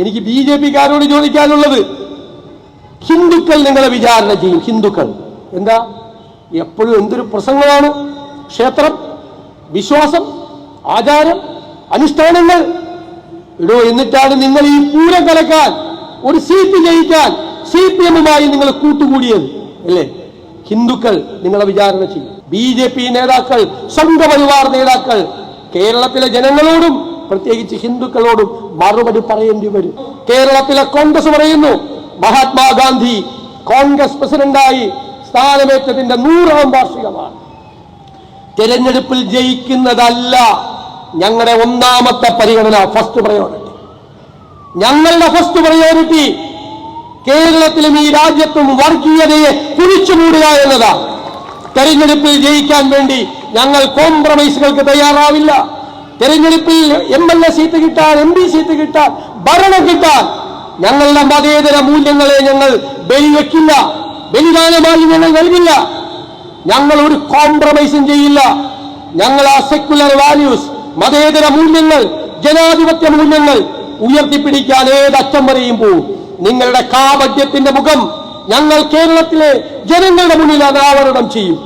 എനിക്ക് B J പിക്കാരോട് ചോദിക്കാനുള്ളത്. ഹിന്ദുക്കൾ നിങ്ങളെ വിചാരണ ചെയ്യും ഹിന്ദുക്കൾ. എന്താ? എപ്പോഴും എന്തൊരു പ്രസംഗമാണ്? ക്ഷേത്രം വിശ്വാസം ആചാരം അനുഷ്ഠാനങ്ങൾ. ഇടോ എന്നിട്ടാണ് നിങ്ങൾ ഈ പൂരം കലക്കാൻ ഒരു സീറ്റ് ജയിക്കാൻ സി പി എമ്മുമായി നിങ്ങൾ കൂട്ടുകൂടിയത് അല്ലേ? ഹിന്ദുക്കൾ നിങ്ങളെ വിചാരണ ചെയ്യും. ബി ജെ പി നേതാക്കൾ സംഘപരിവാർ നേതാക്കൾ കേരളത്തിലെ ജനങ്ങളോടും പ്രത്യേകിച്ച് ഹിന്ദുക്കളോടും മറുപടി പറയേണ്ടി വരും. കേരളത്തിലെ കോൺഗ്രസ് പറയുന്നു മഹാത്മാഗാന്ധി കോൺഗ്രസ് പ്രസിഡന്റായി സ്ഥാനമേറ്റതിന്റെ നൂറാം വാർഷികമാണ്. തിരഞ്ഞെടുപ്പിൽ ജയിക്കുന്നതല്ല ഞങ്ങളുടെ ഒന്നാമത്തെ പരിഗണന ഫസ്റ്റ് പ്രയോറിറ്റി ഞങ്ങളുടെ ഫസ്റ്റ് പ്രയോറിറ്റി കേരളത്തിലും ഈ രാജ്യത്തും വർഗീയതയെ കുഴിച്ചു മൂടുക എന്നതാണ്. തെരഞ്ഞെടുപ്പിൽ ജയിക്കാൻ വേണ്ടി ഞങ്ങൾ കോംപ്രമൈസുകൾക്ക് തയ്യാറാവില്ല. തെരഞ്ഞെടുപ്പിൽ എം എൽ എ സീറ്റ് കിട്ടാൻ എം പി സീറ്റ് കിട്ടാൻ ഭരണം കിട്ടാൻ ഞങ്ങളുടെ മതേതര മൂല്യങ്ങളെ ഞങ്ങൾ ബലിവെക്കില്ല ബലിദാനമായി ഞങ്ങൾ നൽകില്ല. ഞങ്ങൾ ഒരു കോംപ്രമൈസും ചെയ്യില്ല. ഞങ്ങൾ ആ സെക്യുലർ വാല്യൂസ് മതേതര മൂല്യങ്ങൾ ജനാധിപത്യ മൂല്യങ്ങൾ ഉയർത്തിപ്പിടിക്കാൻ ഏതറ്റം വരെയും പോവും. നിങ്ങളുടെ കാപട്യത്തിന്റെ മുഖം ഞങ്ങൾ കേരളത്തിലെ ജനങ്ങളുടെ മുന്നിൽ അനാവരണം ചെയ്യും.